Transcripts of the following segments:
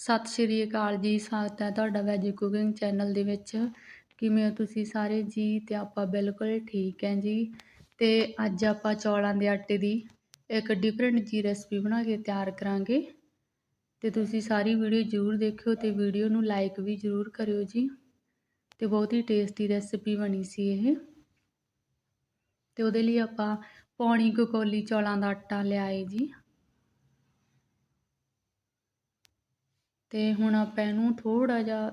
ਸਤਿ ਸ਼੍ਰੀ ਅਕਾਲ ਜੀ। ਸਵਾਗਤ ਹੈ ਤੁਹਾਡਾ ਵੈਜ ਕੁਕਿੰਗ ਚੈਨਲ ਦੇ ਵਿੱਚ ਕਿਵੇਂ ਹੋ ਤੁਸੀਂ ਸਾਰੇ ਜੀ? ਤੇ ਆਪਾਂ ਬਿਲਕੁਲ ਠੀਕ ਹੈ ਜੀ। ਤੇ ਅੱਜ ਆਪਾਂ ਚੌਲਾਂ ਦੇ ਆਟੇ ਦੀ ਇੱਕ ਡਿਫਰੈਂਟ ਜੀ ਰੈਸਪੀ ਬਣਾ ਕੇ ਤਿਆਰ ਕਰਾਂਗੇ। ਤੇ ਤੁਸੀਂ ਸਾਰੀ ਵੀਡੀਓ ਜ਼ਰੂਰ ਦੇਖਿਓ ਤੇ ਵੀਡੀਓ ਨੂੰ ਲਾਈਕ ਵੀ ਜ਼ਰੂਰ ਕਰਿਓ ਜੀ। ਤੇ ਬਹੁਤ ਹੀ ਟੇਸਟੀ ਰੈਸਪੀ ਬਣੀ ਸੀ ਇਹ। ਤੇ ਉਹਦੇ ਲਈ ਆਪਾਂ ਪੌਣੀ ਕੁ ਕੋਲੀ ਚੌਲਾਂ ਦਾ ਆਟਾ ਲਿਆਏ ਜੀ। ਅਤੇ ਹੁਣ ਆਪਾਂ ਇਹਨੂੰ ਥੋੜ੍ਹਾ ਜਿਹਾ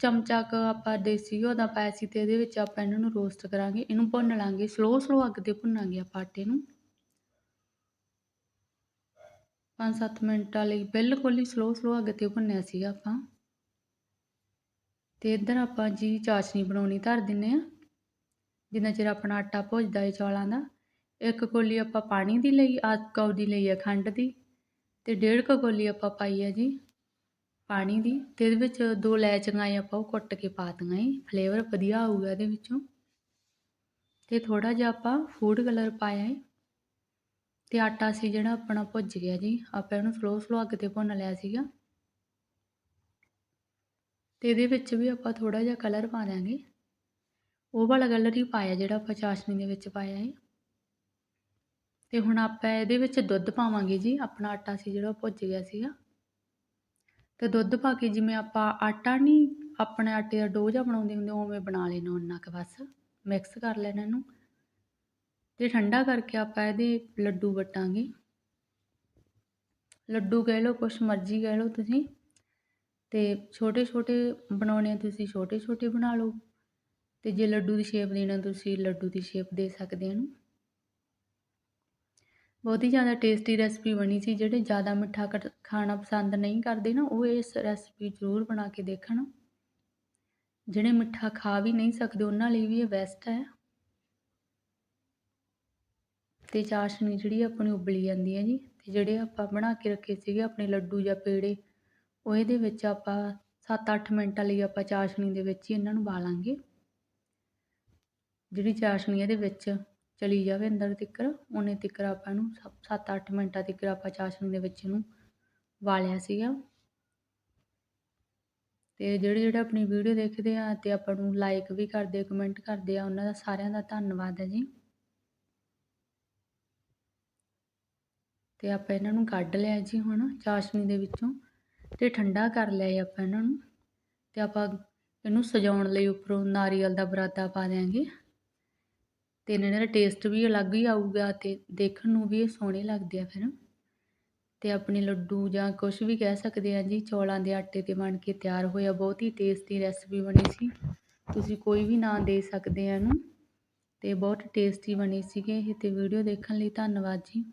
ਚਮਚਾ ਕੁ ਆਪਾਂ ਦੇਸੀ ਘਿਓ ਦਾ ਪਾਇਆ ਸੀ ਅਤੇ ਇਹਦੇ ਵਿੱਚ ਆਪਾਂ ਇਹਨਾਂ ਨੂੰ ਰੋਸਟ ਕਰਾਂਗੇ। ਇਹਨੂੰ ਭੁੰਨ ਲਾਂਗੇ ਸਲੋ ਸਲੋ ਅੱਗ ਤੇ ਭੁੰਨਾਂਗੇ ਆਪਾਂ ਆਟੇ ਨੂੰ। 5-7 ਮਿੰਟਾਂ ਲਈ ਬਿਲਕੁਲ ਹੀ ਸਲੋ ਸਲੋ ਅੱਗ ਤੇ ਭੁੰਨਿਆ ਸੀਗਾ ਆਪਾਂ। ਤੇ ਇੱਧਰ ਆਪਾਂ ਜੀ ਚਾਸ਼ਨੀ ਬਣਾਉਣੀ ਧਰ ਦਿੰਨੇ ਆ। ਜਿੰਨਾ ਚਿਰ ਆਪਣਾ ਆਟਾ ਭੁੱਜਦਾ ਹੈ ਚੌਲਾਂ ਦਾ। ਇੱਕ ਕੋਲੀ ਆਪਾਂ ਪਾਣੀ ਦੀ ਲਈ ਆ ਦੀ ਲਈ ਹੈ ਖੰਡ ਦੀ। ਤੇ ਡੇਢ ਕੁ ਕੋਲੀ ਆਪਾਂ ਪਾਈ ਹੈ ਜੀ। ਪਾਣੀ ਦੀ ਤੇ ਇਹਦੇ ਵਿੱਚ ਦੋ ਲੈਚੀਆਂ ਆਪਾਂ ਉਹ ਕੁੱਟ ਕੇ ਪਾ ਦਿੱਤੀਆਂ ਏ ਫਲੇਵਰ ਵਧੀਆ ਆਊਗਾ ਇਹਦੇ ਵਿੱਚੋਂ। ਤੇ ਥੋੜਾ ਜਿਹਾ ਆਪਾਂ ਫੂਡ ਕਲਰ ਪਾਇਆ ਏ ਤੇ ਆਟਾ ਸੀ ਜਿਹੜਾ ਆਪਣਾ ਭੁੱਜ ਗਿਆ ਜੀ। ਆਪਾਂ ਇਹਨੂੰ ਸਲੋ ਸਲੋ ਅੱਗ ਤੇ ਭੁੰਨ ਲਿਆ ਸੀਗਾ। ਤੇ ਇਹਦੇ ਵਿੱਚ ਵੀ ਆਪਾਂ ਥੋੜਾ ਜਿਹਾ ਕਲਰ ਪਾ ਦਾਂਗੇ ਉਹ ਵਾਲਾ ਕਲਰ ਹੀ ਪਾਇਆ ਜਿਹੜਾ ਆਪਾਂ ਚਾਸ਼ਨੀ ਦੇ ਵਿੱਚ ਪਾਇਆ ਏ ਤੇ ਹੁਣ ਆਪਾਂ ਇਹਦੇ ਵਿੱਚ ਦੁੱਧ ਪਾਵਾਂਗੇ ਜੀ। ਆਪਣਾ ਆਟਾ ਸੀ ਜਿਹੜਾ ਭੁੱਜ ਗਿਆ ਸੀਗਾ। ਅਤੇ ਦੁੱਧ ਪਾ ਕੇ ਜਿਵੇਂ ਆਪਾਂ ਆਟਾ ਨਹੀਂ, ਆਪਣੇ ਆਟੇ ਦਾ ਡੋ ਜਿਹਾ ਬਣਾਉਂਦੇ ਹੁੰਦੇ ਉਵੇਂ ਬਣਾ ਲੈਣਾ ਉਹਨਾਂ ਕੁ ਬਸ। ਮਿਕਸ ਕਰ ਲੈਣਾ ਇਹਨੂੰ। ਅਤੇ ਠੰਡਾ ਕਰਕੇ ਆਪਾਂ ਇਹਦੇ ਲੱਡੂ ਵਟਾਂਗੇ। ਲੱਡੂ ਕਹਿ ਲਓ, ਕੁਛ ਮਰਜ਼ੀ ਕਹਿ ਲਓ ਤੁਸੀਂ। ਤੇ ਛੋਟੇ ਛੋਟੇ ਬਣਾਉਣੇ ਤੁਸੀਂ ਛੋਟੇ ਛੋਟੇ ਬਣਾ ਲਓ। ਤੇ ਜੇ ਲੱਡੂ ਦੀ ਸ਼ੇਪ ਦੇਣਾ, ਤੁਸੀਂ ਲੱਡੂ ਦੀ ਸ਼ੇਪ ਦੇ ਸਕਦੇ ਹੋ ਬਹੁਤ ਹੀ ਜ਼ਿਆਦਾ ਟੇਸਟੀ ਰੈਸਪੀ ਬਣੀ ਸੀ, ਜਿਹੜੇ ਜ਼ਿਆਦਾ ਮਿੱਠਾ ਖਾਣਾ ਪਸੰਦ ਨਹੀਂ ਕਰਦੇ ਨਾ, ਉਹ ਇਸ ਰੈਸਪੀ ਜ਼ਰੂਰ ਬਣਾ ਕੇ ਦੇਖਣ। ਜਿਹੜੇ ਮਿੱਠਾ ਖਾ ਵੀ ਨਹੀਂ ਸਕਦੇ, ਉਹਨਾਂ ਲਈ ਵੀ ਇਹ ਬੈਸਟ ਹੈ। ਤੇ ਚਾਸ਼ਨੀ ਜਿਹੜੀ ਆਪਣੀ ਉਬਲੀ ਜਾਂਦੀ ਹੈ ਜੀ, ਤੇ ਜਿਹੜੇ ਆਪਾਂ ਬਣਾ ਕੇ ਰੱਖੇ ਸੀਗੇ, ਆਪਣੇ ਲੱਡੂ ਜਾਂ ਪੇੜੇ, ਉਹ ਇਹਦੇ ਵਿੱਚ ਆਪਾਂ 7-8 ਮਿੰਟਾਂ ਲਈ ਆਪਾਂ ਚਾਸ਼ਨੀ ਦੇ ਵਿੱਚ ਹੀ ਇਹਨਾਂ ਨੂੰ ਬਾਲਾਂਗੇ ਜਿਹੜੀ ਚਾਸ਼ਨੀ ਇਹਦੇ ਵਿੱਚ ਚਲੀ ਜਾਵੇ ਅੰਦਰ ਤਿੱਕਰ, ਉਹਨੇ ਤਿੱਕਰ ਆਪਾਂ ਨੂੰ 7-8 ਮਿੰਟਾਂ ਤਿੱਕਰ ਆਪਾਂ ਚਾਸ਼ਨੀ ਦੇ ਵਿੱਚ ਇਹਨੂੰ ਵਾਲਿਆ ਸੀਗਾ। ਤੇ ਜਿਹੜੇ ਜਿਹੜੇ ਆਪਣੀ ਵੀਡੀਓ ਦੇਖਦੇ ਆ ਤੇ ਆਪਾਂ ਨੂੰ ਲਾਈਕ ਵੀ ਕਰਦੇ ਕਮੈਂਟ ਕਰਦੇ ਆ, ਉਹਨਾਂ ਦਾ ਸਾਰਿਆਂ ਦਾ ਧੰਨਵਾਦ ਹੈ ਜੀ। ਤੇ ਆਪਾਂ ਇਹਨਾਂ ਨੂੰ ਕੱਢ ਲਿਆ ਜੀ ਹੁਣ ਚਾਸ਼ਨੀ ਦੇ ਵਿੱਚੋਂ ਤੇ ਠੰਡਾ ਕਰ ਲਿਆ ਆਪਾਂ ਇਹਨਾਂ ਨੂੰ। ਤੇ ਆਪਾਂ ਇਹਨੂੰ ਸਜਾਉਣ ਲਈ ਉੱਪਰੋਂ ਨਾਰੀਅਲ ਦਾ ਬਰਾਦਾ ਪਾ ਦੇਾਂਗੇ ਅਤੇ ਇਹਨਾਂ ਦਾ ਟੇਸਟ ਵੀ ਅਲੱਗ ਹੀ ਆਊਗਾ ਅਤੇ ਦੇਖਣ ਨੂੰ ਵੀ ਇਹ ਸੋਹਣੇ ਲੱਗਦੇ ਆ ਫਿਰ। ਅਤੇ ਆਪਣੇ ਲੱਡੂ ਜਾਂ ਕੁਛ ਵੀ ਕਹਿ ਸਕਦੇ ਆ ਜੀ, ਚੌਲਾਂ ਦੇ ਆਟੇ ਤੇ ਬਣ ਕੇ ਤਿਆਰ ਹੋਇਆ ਬਹੁਤ ਹੀ ਟੇਸਟੀ ਰੈਸਪੀ ਬਣੀ ਸੀ। ਤੁਸੀਂ ਕੋਈ ਵੀ ਨਾਂ ਦੇ ਸਕਦੇ ਆ ਇਹਨੂੰ ਅਤੇ ਬਹੁਤ ਟੇਸਟੀ ਬਣੀ ਸੀਗੇ ਇਹ ਅਤੇ ਵੀਡੀਓ ਦੇਖਣ ਲਈ ਧੰਨਵਾਦ ਜੀ।